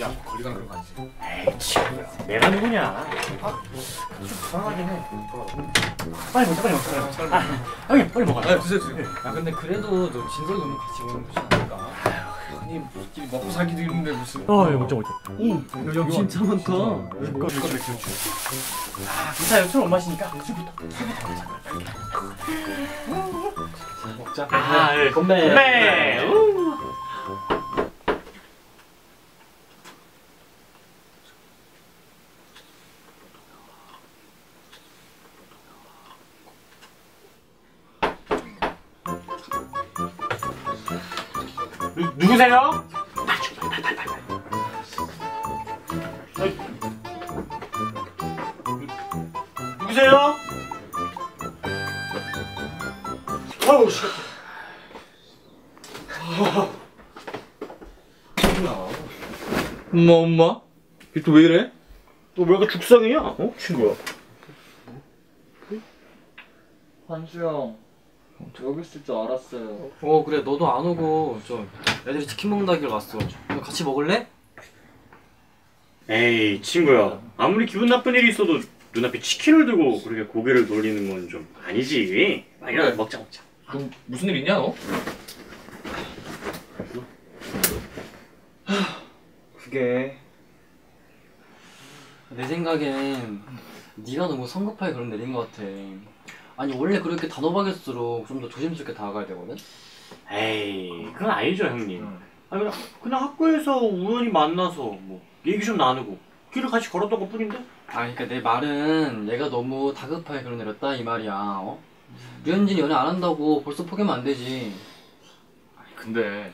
야, 거리감 그런 거 아니지? 에이, 내가 누구냐? 아, 좀 불안하긴 해. 빨리 먹자, 빨리 먹자. 아, 빨리 먹자. 아, 형님, 빨리 먹어. 아, 드세요, 드세요. 야, 근데 그래도 너 진솔이 오면 같이 먹는 것이 아닐까? 아니, 먹고 살기도 힘든데 무슨. 어, 야, 먹자, 먹자. 오, 야, 역 진짜 많다. 육과, 육과 네, 맥주. 아, 괜찮아요. 술못 마시니까. 술부터, 술부터. 먹자 아, 예. 건배 건배 우. 누- 누구세요? 어이. 누구세요? 어우 씨. 엄마 엄마 이게 또왜 이래? 너 왜 이렇게 죽상이야? 어? 친구야. 환수 형, 저 여기 있을 줄 알았어요. 어 그래 너도 안 오고 저 애들이 치킨 먹는다길 왔어 너 같이 먹을래? 에이 친구야 아무리 기분 나쁜 일이 있어도 눈앞에 치킨을 들고 그렇게 고개를 돌리는 건 좀 아니지 아 이거 그래. 먹자 먹자 너 무슨 일 있냐 너? 그게 내 생각엔 네가 너무 성급하게 그런 내린 것 같아 아니 원래 그렇게 단호박일수록 좀 더 조심스럽게 다가가야 되거든? 에이 그건 아니죠 형님 응. 아니 그냥, 그냥 학교에서 우연히 만나서 뭐 얘기 좀 나누고 길을 같이 걸었던 것 뿐인데 아 그러니까 내 말은 얘가 너무 다급하게 그런 내렸다 이 말이야 어? 류현진이 연애 안 한다고 벌써 포기하면 안 되지 아니 근데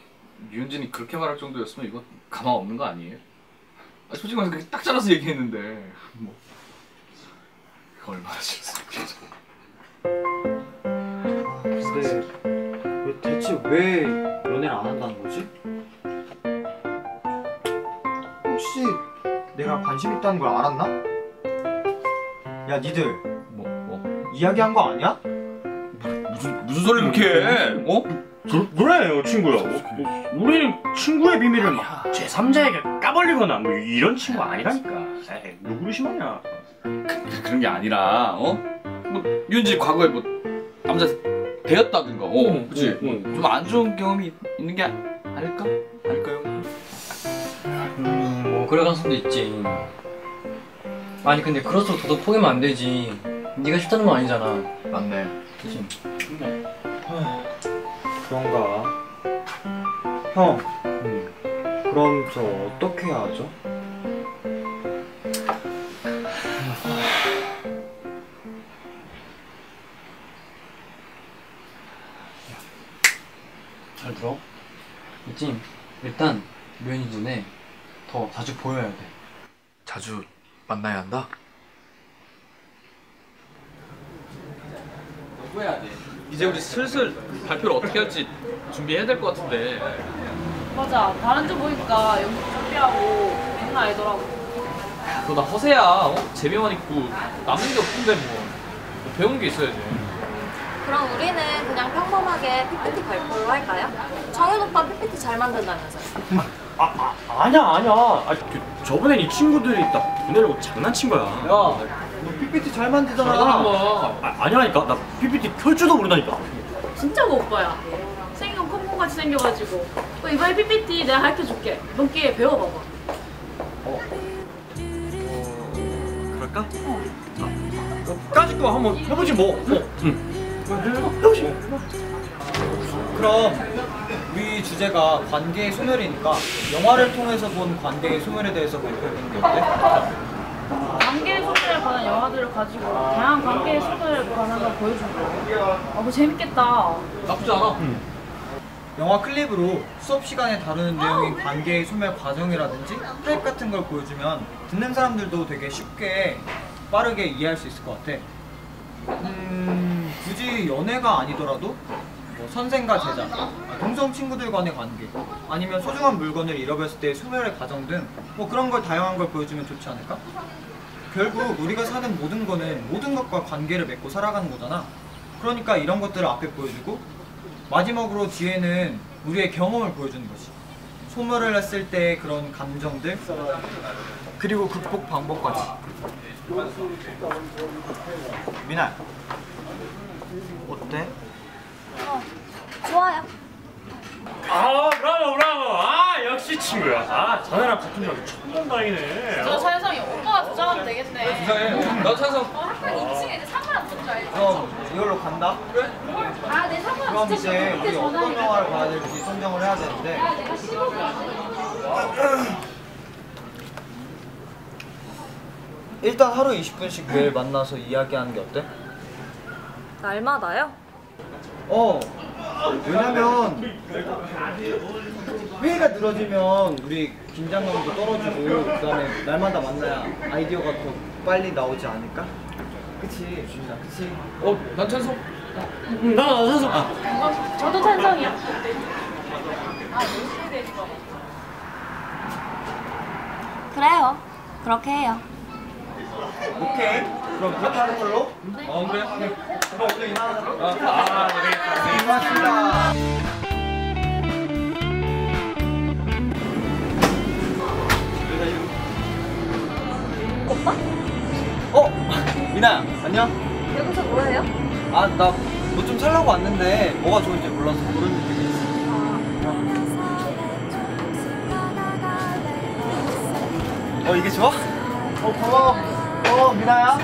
유현진이 그렇게 말할 정도였으면 이거 가망 없는 거 아니에요? 아, 솔직히 말해서 딱 잘라서 얘기했는데 뭐 이거 얼마나 싫었어 근데 왜 대체 왜 연애를 안 한다는 거지? 혹시 내가 관심 있다는 걸 알았나? 야 니들 뭐 뭐? 이야기한 거 아니야? 무슨 무슨 소리 그렇게 해? 어? 그, 그래요 친구야 뭐, 우리는 친구의 비밀을 막 제3자에게 까발리거나 뭐 이런 친구 아니라니까 에이 누구를 심하냐 그- 그런 게 아니라 어? 뭐 유현진이 과거에 뭐 남자 되었다든가 어 그치? 응, 좀 안 좋은 경험이 있는 게 아닐까? 아닐까요? 음 뭐 그럴 가능성도 있지 아니 근데 그럴수록 더더 포기하면 안 되지 네가 싫다는 건 아니잖아 맞네 그치? 그런가? 형, 그럼 저 어떻게 해야 하죠? 할지 준비해야 될 것 같은데 맞아. 다른 주 보니까 연극 준비하고 장난 아니더라고. 너나 허세야 어? 재미만 있고 남는 게 없는데 뭐, 뭐 배우는 게 있어야지 그럼 우리는 그냥 평범하게 PPT 발표로 할까요? 정현 오빠 PPT 잘 만든다면서요. 아, 아 아니야 아니야 아, 그, 저번엔 이 친구들이 딱 보내려고 장난친 거야 야, 너 PPT 잘 만들잖아. 잘하는 거 아, 아니라니까 나 PPT 켤 줄도 모른다니까 진짜 그 오빠야. 콩콩같이 생겨가지고. 어, 이번에 PPT 내가 가르쳐줄게. 넌 기회 배워봐봐. 그럴까? 어. 까짓 거 한번 해보지 뭐 어. 응. 해보지 그럼 우리 주제가 관계의 소멸이니까 영화를 통해서 본 관계의 소멸에 대해서 발표해보는 게 어때? 관계의 소멸에 관한 영화들을 가지고 다양한 관계의 소멸에 관한 걸 거야. 아, 그거 재밌겠다. 나쁘지 않아 영화 클립으로 수업 시간에 다루는 내용인 관계의 소멸 과정이라든지 타입 같은 걸 보여주면 듣는 사람들도 되게 쉽게 빠르게 이해할 수 있을 것 같아. 음, 굳이 연애가 아니더라도 뭐 선생과 제자, 동성 친구들 간의 관계, 아니면 소중한 물건을 잃어버렸을 때의 소멸의 과정 등 뭐 그런 걸 다양한 걸 보여주면 좋지 않을까? 결국 우리가 사는 모든 거는 모든 것과 관계를 맺고 살아가는 거잖아. 그러니까 이런 것들을 앞에 보여주고 마지막으로 뒤에는 우리의 경험을 보여주는 거지. 소멸을 했을 때 그런 감정들, 그리고 극복 방법까지. 미나, 어때? 어, 좋아요. 아 브라보 브라보 아 역시 친구야 아 자네랑 같은 줄 알고 천만 다행이네 저 찬성이 오빠가 조장하면 되겠네. 이상해. 나 찬성. 어, 학교 2층에 이제 사무랑 붙줄 알지? 그럼 이걸로 간다? 아, 내 사무랑 그럼 진짜 이제 그렇게 우리 어떤 전화해. 영화를 봐야 될지 선정을 해야 되는데 아, 내가 15분. 일단 하루 20분씩 매일 만나서 이야기하는 게 어때? 날마다요? 어 왜냐면 회의가 늘어지면 우리 긴장감도 떨어지고 그다음에 날마다 만나야 아이디어가 더 빨리 나오지 않을까? 그치 준이나 그치? 어, 난 찬성. 나 선수 저도 찬성이야. 그래요. 그렇게 해요. 오케이 그럼 그렇게 하는 걸로 어, 그래. 그럼 오늘 이만 하자 아, 그래. 고맙습니다 미나야 안녕? 여기서 뭐해요? 아 나 뭐 좀 살라고 왔는데 뭐가 좋은지 몰라서 고르는 중이지 어 이게 좋아? 어 고마워 어 미나야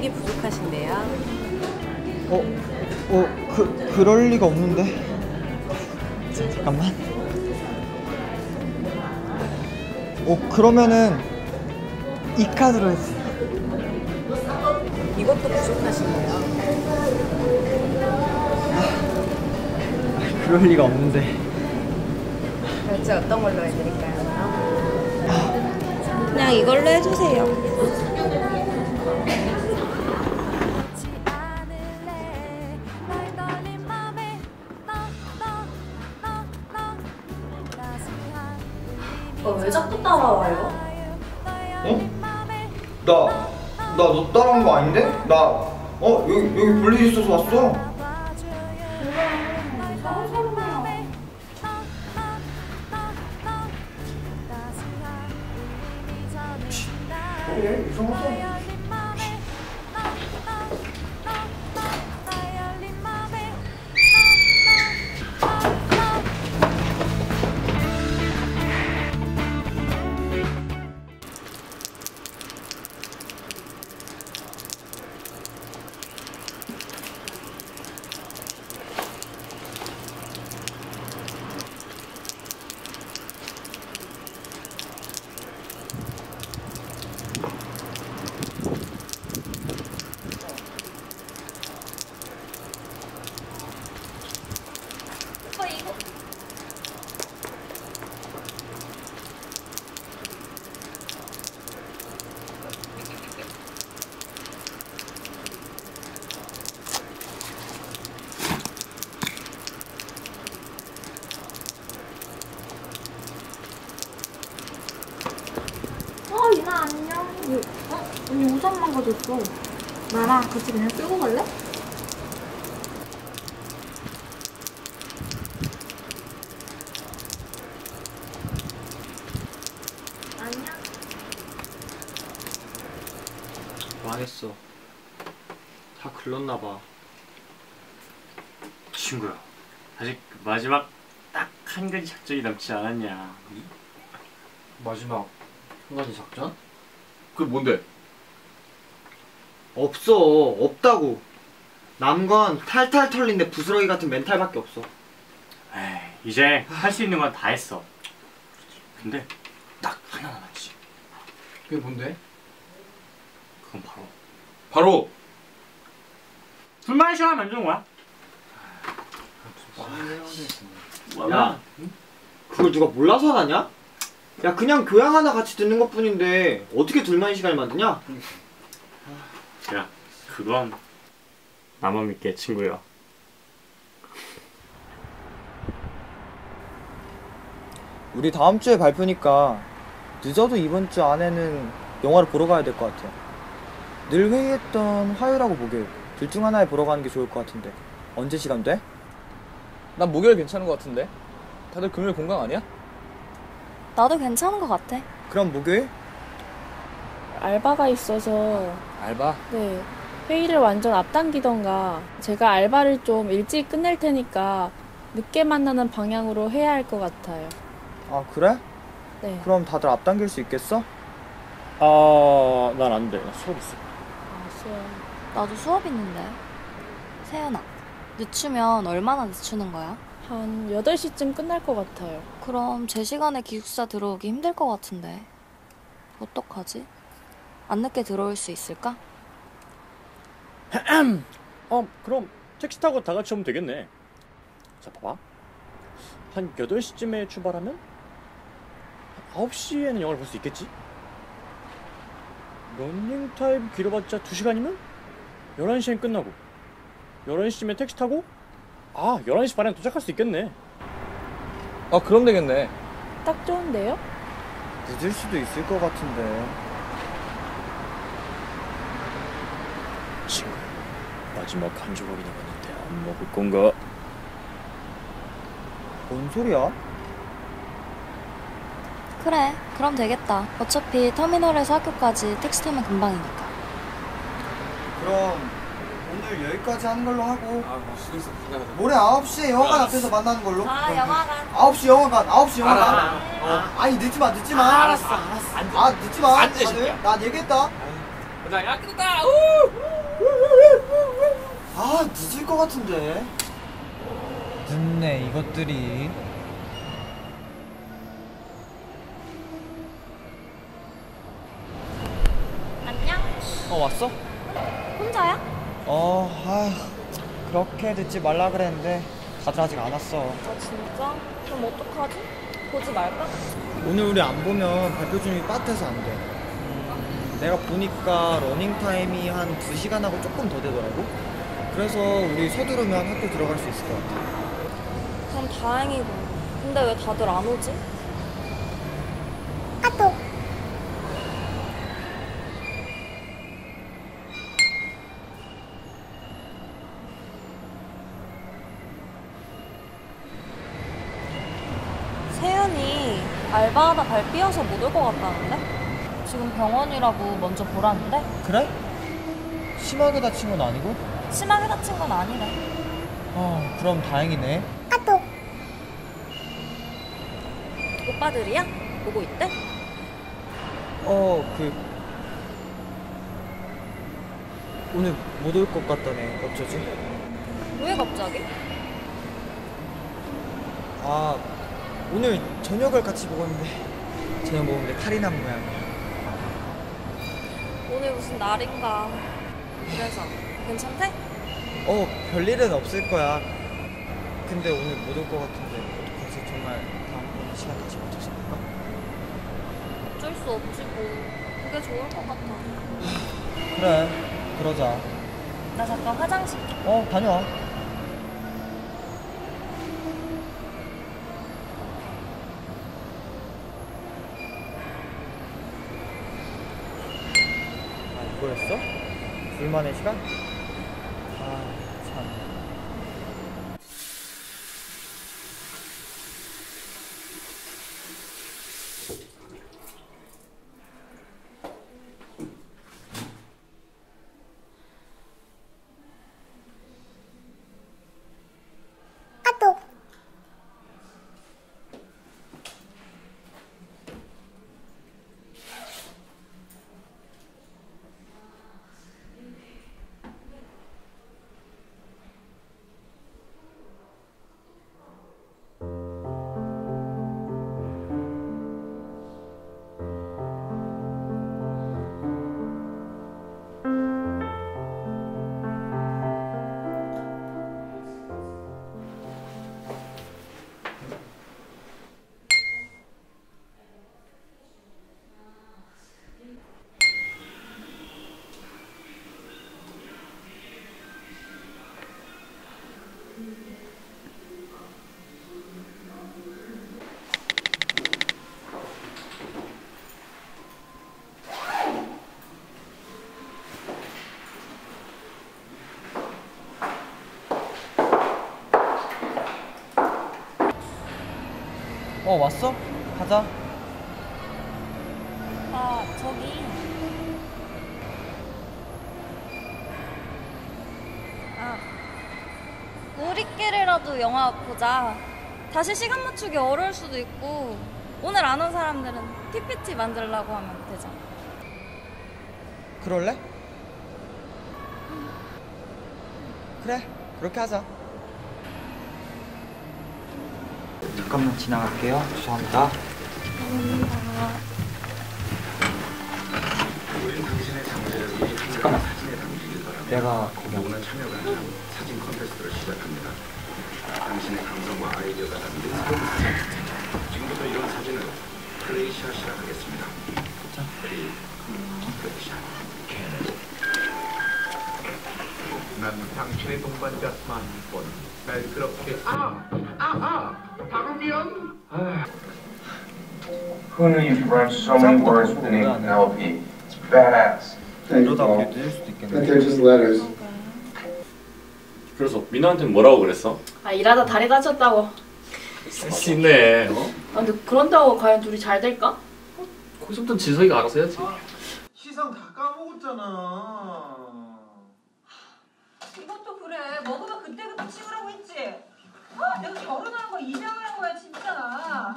잔액이 부족하신데요. 어? 어? 그, 그럴 리가 없는데 자, 잠깐만 어 그러면은 이 카드로 해주세요 이것도 부족하신데요. 그럴 리가 없는데 결제 어떤 걸로 해드릴까요? 그냥 이걸로 해주세요. 어, 왜 자꾸 따라와요? 어? 나, 나 너 따라온 거 아닌데? 나, 어? 여기, 여기 볼일 있어서 왔어 언니 우산만 가졌어. 나랑 같이 그냥 끌고 갈래? 안녕. 망했어 다 글렀나봐 친구야 아직 그 마지막 딱 한 가지 작전이 남지 않았냐 마지막 한 가지 작전? 그게 뭔데? 없어 없다고 남건 탈탈 털린데 부스러기 같은 멘탈밖에 없어 에이, 이제 할 수 있는 건 다 했어. 근데 딱 하나 남았지. 그게 뭔데? 그건 바로 바로 둘만 시간 만드는 거야. 야 그걸 누가 몰라서 하냐? 야 그냥 교양 하나 같이 듣는 것 뿐인데 어떻게 둘만의 시간을 만드냐? 야, 그건 나만 믿게 친구야. 우리 다음 주에 발표니까 늦어도 이번 주 안에는 영화를 보러 가야 될 것 같아 늘 회의했던 화요일하고 목요일 둘 중 하나에 보러 가는 게 좋을 것 같은데 언제 시간 돼? 난 목요일 괜찮은 것 같은데. 다들 금요일 공강 아니야? 나도 괜찮은 것 같아. 그럼 목요일? 알바가 있어서 알바. 네 회의를 완전 앞당기던가 제가 알바를 좀 일찍 끝낼 테니까 늦게 만나는 방향으로 해야 할 것 같아요. 아 그래? 네. 그럼 다들 앞당길 수 있겠어? 아, 난 안 돼. 나 수업 있어. 아, 수업. 나도 수업 있는데. 세연아, 늦추면 얼마나 늦추는 거야? 한 8시쯤 끝날 것 같아요. 그럼 제 시간에 기숙사 들어오기 힘들 것 같은데. 어떡하지? 안 늦게 들어올 수 있을까? 어, 그럼 택시 타고 다 같이 오면 되겠네. 자, 봐봐. 한 8시쯤에 출발하면 9시에는 영화를 볼 수 있겠지? 런닝 타임 길어봤자 2시간이면 11시엔 끝나고 11시쯤에 택시 타고 아, 11시 반에 도착할 수 있겠네. 아 그럼 되겠네. 딱 좋은데요? 늦을 수도 있을 것 같은데 친구, 마지막 한 조각이 남았는데 안 먹을 건가? 뭔 소리야? 그래, 그럼 되겠다. 어차피 터미널에서 학교까지 택시 타면 금방이니까. 그럼 오늘 여기까지 하는 걸로 하고 아 수고했어. 가자 가자. 모레 9시에 영화관 앞에서 만나는 걸로 아, 영화관. 9시 영화관 9시 영화관 알아, 어. 아니 늦지마 늦지마 알았어 알았어 아 늦지마 앉아, 이 새끼야. 다들 난 얘기했다 가자. 야 끝났다. 우! 아 늦을 것 같은데 늦네 이것들이 안녕. 어 왔어? 혼자야? 어, 아, 그렇게 듣지 말라 그랬는데 다들 아직 안 왔어. 아, 진짜? 그럼 어떡하지? 보지 말까? 오늘 우리 안 보면 발표 준비 빠듯해서 안 돼. 음, 내가 보니까 러닝 타임이 한 2시간하고 조금 더 되더라고. 그래서 우리 서두르면 학교 들어갈 수 있을 것 같아. 그럼 다행이고. 근데 왜 다들 안 오지? 세연이 알바하다 발 삐어서 못 올 것 같다는데? 지금 병원이라고 먼저 보라는데? 그래? 심하게 다친 건 아니고? 심하게 다친 건 아니래. 어, 그럼 다행이네. 오빠들이야? 보고 있대? 어, 그 오늘 못 올 것 같다네. 어쩌지? 왜 갑자기? 아, 오늘 저녁을 같이 먹었는데 저녁 먹는데 탈이 난 모양이야. 오늘 무슨 날인가. 그래서 괜찮대? 어, 별일은 없을 거야. 근데 오늘 못 올 것 같은데 어떡하지? 정말 다음번에 시간 다시 맞춰서 볼까? 어쩔 수 없지 뭐. 그게 좋을 것 같아. 그래, 그러자. 나 잠깐 화장실. 어, 다녀와. 아, 이거였어? 둘만의 시간? 어 왔어? 가자. 아, 저기. 아, 우리끼리라도 영화 보자. 다시 시간 맞추기 어려울 수도 있고, 오늘 안 온 사람들은 PPT 만들려고 하면 되잖아. 그럴래? 그래 그렇게 하자. 잠깐만 지나갈게요. 죄송합니다. 잠깐만. 내가 거기 안 사진 컨테스트를 시작합니다. 당신의 감성과 아이디어가 담긴 새로운 사진. 지금부터 이런 사진을 플레이샷이라 하겠습니다. 플레이, 플레이샷. 난 당신의 동반자만 번. 날 그렇게 아! 아하! 박우면! Who knew you could rhyme so many words with the name Penelope? It's badass. Thank you, Paul. But they're just letters. 그래서 민호한테 뭐라고 그랬어? 아 일하다 다리 다쳤다고. 센스 있네. 어? 아 근데 그런다고 과연 둘이 잘 될까? 거기서부터 진석이가 알아서 해야지. 시상 다 까먹었잖아. 이것도 그래. 먹으면 그때그때 치우라고 했지. 아, 내가 결혼한 거 이명하는 거야, 진짜.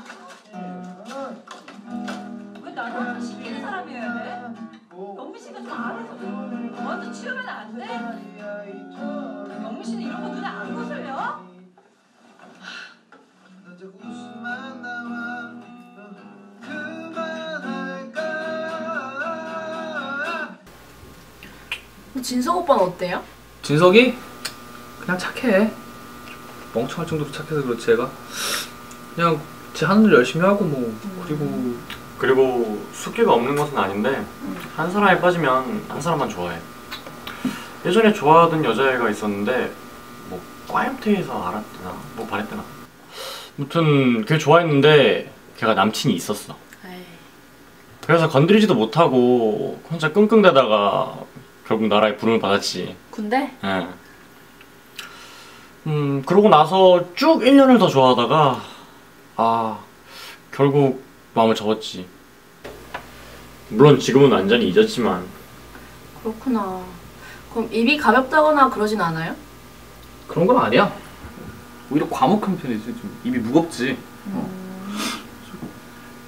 왜 나는 시키는 사람이어야 돼? 영미 씨가 다 알아서 너한테 치우면 안 돼? 영미 씨는 이런 거 눈에 안 거슬려? 진석 오빠는 어때요? 진석이 그냥 착해. 멍청할 정도로 착해서 그렇지 얘가. 그냥 제 하는 일 열심히 하고 뭐 그리고 그리고 숙기가 없는 것은 아닌데 한 사람에 빠지면 한 사람만 좋아해. 예전에 좋아하던 여자애가 있었는데 뭐 과염태에서 알았더나 뭐 말했더나. 아무튼 걔 좋아했는데 걔가 남친이 있었어. 그래서 건드리지도 못하고 혼자 끙끙대다가 결국 나라의 부름을 받았지. 군대? 예. 음, 그러고 나서 쭉 1년을 더 좋아하다가, 아, 결국 마음을 접었지. 물론 지금은 완전히 잊었지만, 그렇구나. 그럼 입이 가볍다거나 그러진 않아요? 그런 건 아니야. 오히려 과묵한 편이지. 좀 입이 무겁지. 어.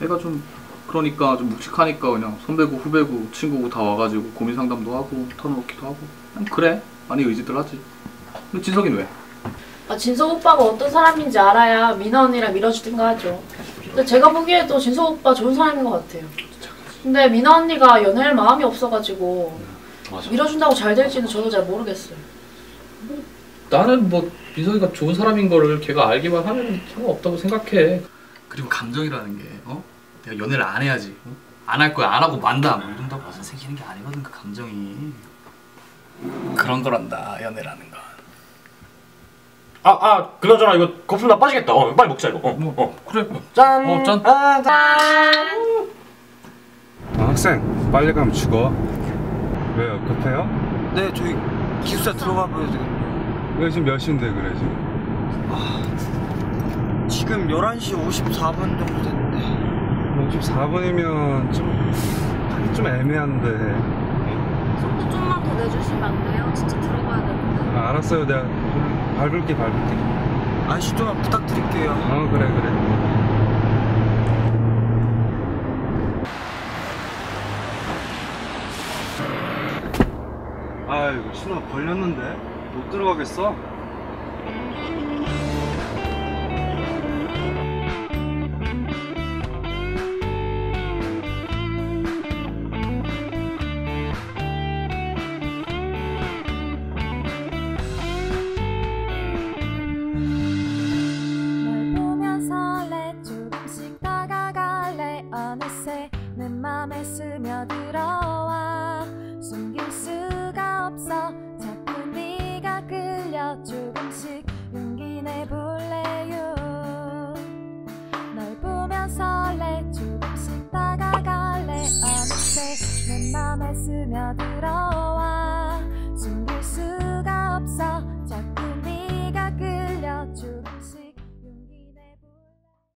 애가 좀 그러니까 좀 묵직하니까 그냥 선배고 후배고 친구고 다 와가지고 고민 상담도 하고 털어놓기도 하고 그냥 그래 많이 의지들 하지. 근데 진석이는 왜? 아, 진석 오빠가 어떤 사람인지 알아야 민아 언니랑 밀어주든가 하죠. 근데 제가 보기에도 진석 오빠 좋은 사람인 것 같아요. 근데 민아 언니가 연애할 마음이 없어가지고 맞아. 밀어준다고 잘 될지는 저도 잘 모르겠어요. 나는 뭐 민석이가 좋은 사람인 거를 걔가 알기만 하면 상관없다고 생각해. 그리고 감정이라는 게 어? 내가 연애를 안 해야지. 안 할 거야. 안 하고 만다. 뭐 이런다고 와서 생기는 게 아니거든 그 감정이. 그런 거란다 연애라는 건. 아, 아, 그나저나 이거 거품 나 빠지겠다. 어, 빨리 먹자, 이거. 어, 어. 그래. 짠! 어, 짠. 아, 짠! 아, 학생 빨리 가면 죽어 왜요 급해요? 네 저희 기숙사 들어가 봐야 되겠네요. 왜 지금 몇 시인데 그래 지금 지금 11시 54분 정도 됐는데. 54분이면 좀, 좀 애매한데 속도 좀만 더 내주시면 안 돼요? 진짜 들어가야 되는데. 아, 알았어요 내가 밟을게 밟을게 아저씨 좀만 부탁드릴게요. 어 그래 그래 아이고 신호 걸렸는데 못 들어가겠어?